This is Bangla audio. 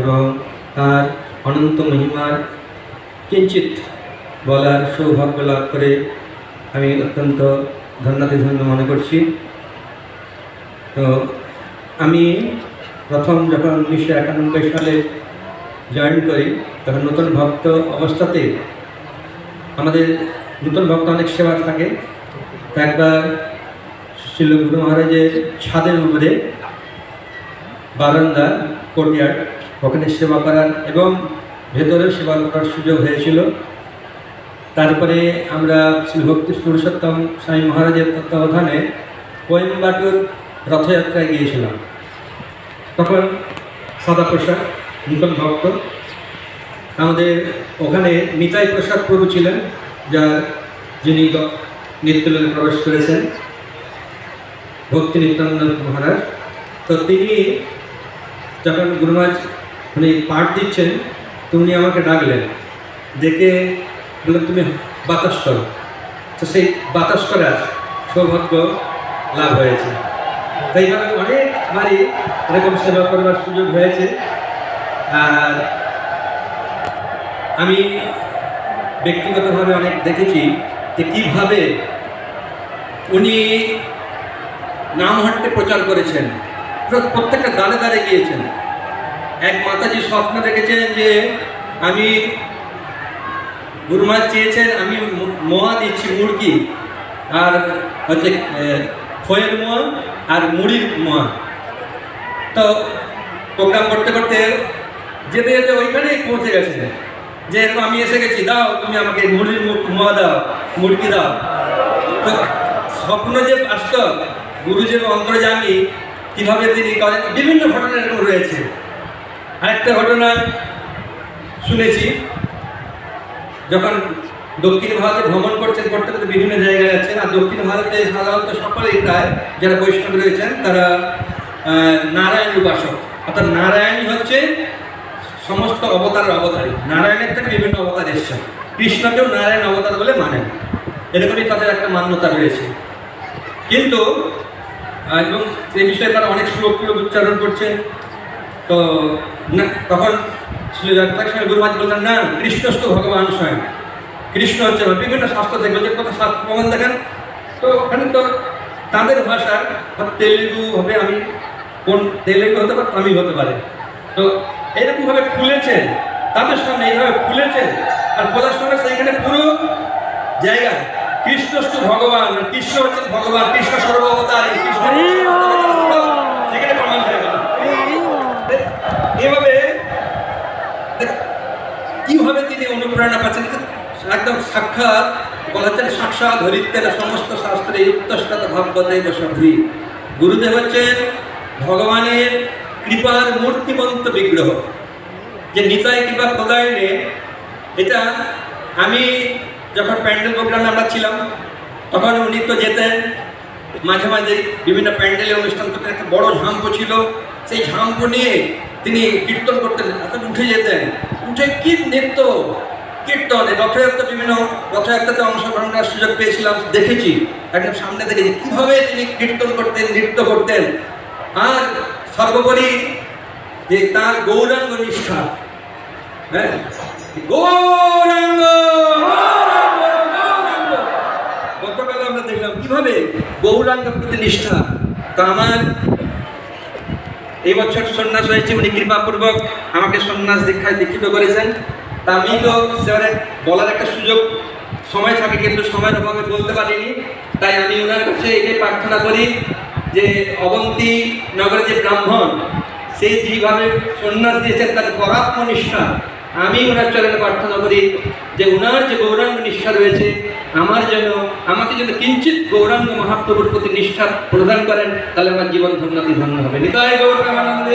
এবং তার অনন্ত মহিমার কিঞ্চিত বলার সৌভাগ্য লাভ করে আমি অত্যন্ত ধন্যাতি ধন্য মনে করছি। তো আমি প্রথম যখন উনিশশো একানব্বই সালে জয়েন করি, তখন নতুন ভক্ত অবস্থাতে আমাদের নতুন ভক্ত অনেক সেবা থাকে। একবার শিল গুরু মহারাজের ছাদের উপরে বারান্দা কোর্টয়ার্ড ওখানে সেবা করার এবং ভেতরেও সেবা করার সুযোগ হয়েছিল। তারপরে আমরা শ্রী ভক্তি পুরুষোত্তম স্বামী মহারাজের তত্ত্বাবধানে কোয়েম্বাটুর রথযাত্রায় গিয়েছিলাম। তখন সাদা প্রসাদ নূতন ভক্ত, আমাদের ওখানে নিতাই প্রসাদ প্রভু ছিলেন, যার যিনি নিত্যলোকে প্রবেশ করেছেন, ভক্তি নিত্যানন্দ মহারাজ। তো তিনি যখন গুরুমাজ উনি পাঠ দিচ্ছেন, তো উনি আমাকে ডাকলেন। ডেকে বললেন, তুমি বাতাস করো। তো সেই বাতাস করার সৌভাগ্য লাভ হয়েছে। তাই এইভাবে অনেকবারই এরকম সেবা করবার সুযোগ হয়েছে। আর আমি ব্যক্তিগতভাবে অনেক দেখেছি যে কীভাবে উনি নাম হাঁটতে প্রচার করেছেন। প্রত্যেকটা দাঁড়ে দাঁড়ে গিয়েছেন। এক মাতাজি স্বপ্ন দেখেছেন যে আমি গুরুমাজ চেয়েছেন, আমি মোয়া দিচ্ছি, মুরগি, আর হচ্ছে খোয়ের মোয়া আর মুড়ির মোয়া তো প্রোগ্রাম করতে করতে যেতে যেতে ওইখানেই পৌঁছে গেছে। যে এরকম আমি এসে গেছি, দাও, তুমি আমাকে মুড়ির মোয়া দাও, মুরগি দাও। তো স্বপ্ন যে আসত গুরু যে অন্তর্জামী কীভাবে তিনি করেন? বিভিন্ন ঘটনা এরকম রয়েছে। আরেকটা ঘটনা শুনেছি। যখন দক্ষিণ ভারতে ভ্রমণ করছেন, করতে করতে বিভিন্ন জায়গায় যাচ্ছেন, আর দক্ষিণ ভারতে সাধারণত সকলেই প্রায় যারা বৈষ্ণব রয়েছেন, তারা নারায়ণ উপাসক। অর্থাৎ নারায়ণ হচ্ছে সমস্ত অবতারের অবতারী। নারায়ণের থেকে বিভিন্ন অবতার এসছেন। কৃষ্ণকেও নারায়ণ অবতার বলে মানেন। এরকমই তাদের একটা মান্যতা রয়েছে। কিন্তু এবং সেই বিষয়ে তারা অনেক টলোক উচ্চারণ করছে। তো না, তখন ছিল জগন্নাথ স্বামী গুরুমাজ বললেন, না কৃষ্ণস্থ ভগবান স্বয়ং। কৃষ্ণ হচ্ছে বিভিন্ন শাস্ত্র থেকে যে কথা শাস্ত্র প্রমাণ দেখেন তো ওখানে তো তাদের ভাষা তেলেগু হবে আমি, কোন তেলেগু হতে পারে, তামিল হতে পারে। তো এরকমভাবে খুলেছেন, তাদের সামনে এইভাবে খুলেছেন, আর খোলার সঙ্গে সেইখানে পুরো জায়গা কৃষ্ণস্থ ভগবান কৃষ্ণ হচ্ছেন ভগবান কৃষ্ণ সর্ববতার কৃষ্ণ সেখানে প্রমাণ হয়ে গেল। এভাবে কীভাবে তিনি অনুপ্রেরণা পাচ্ছেন? একদম সাক্ষাৎ বলা হচ্ছেন সাক্ষাৎ হরিত্বের সমস্ত শাস্ত্রে উত্তষ্টাত ভাবদেব সভ্রি গুরুদেব হচ্ছেন ভগবানের কৃপার মূর্তিমন্ত বিগ্রহ। যে নিতাই কৃপা প্রদায়নে এটা আমি যখন প্যান্ডেল প্রোগ্রামে আমরা ছিলাম তখন উনি তো যেতেন। মাঝে মাঝে বিভিন্ন প্যান্ডেলে অনুষ্ঠান করতেন। একটা বড় ঝাম্প ছিল। সেই ঝাম্প নিয়ে তিনি কীর্তন করতেন। এখন উঠে যেতেন। উঠে কি নৃত্য? কীর্তন। রথযাত্রা বিভিন্ন রথযাত্রাতে অংশগ্রহণ করার সুযোগ পেয়েছিলাম। দেখেছি। একদম সামনে যে কীভাবে তিনি কীর্তন করতেন নৃত্য করতেন। আর সর্বোপরি যে তার গৌরাঙ্গ নিষ্ঠা। হ্যাঁ? গৌরাঙ্গ, গৌরাঙ্গ। গতকাল আমরা দেখলাম কীভাবে গৌরাঙ্গ প্রতি নিষ্ঠা। তো আমার এই বছর সন্ন্যাস হয়েছে, উনি কৃপাপূর্বক আমাকে সন্ন্যাস দীক্ষায় দীক্ষিত করেছেন। তা আমি তো সেবারে বলার একটা সুযোগ সময় থাকে, কিন্তু সময়ের অভাবে বলতে পারিনি। তাই আমি ওনার কাছে এটাই প্রার্থনা করি যে অবন্তী নগরের যে ব্রাহ্মণ, সে যেভাবে সন্ন্যাস দিয়েছেন, তার পরাত্ম নিষ্ঠা আমি ওনার চরণে প্রার্থনা করি যে ওনার যে গৌরাঙ্গ নিষ্ঠা রয়েছে, আমার যেন, আমাকে যেন কিঞ্চিত গৌরাঙ্গ মহাপ্রভুর প্রতি নিষ্ঠা প্রদান করেন, তাহলে আমার জীবন ধন্য হবে। নিতাই গৌরাঙ্গ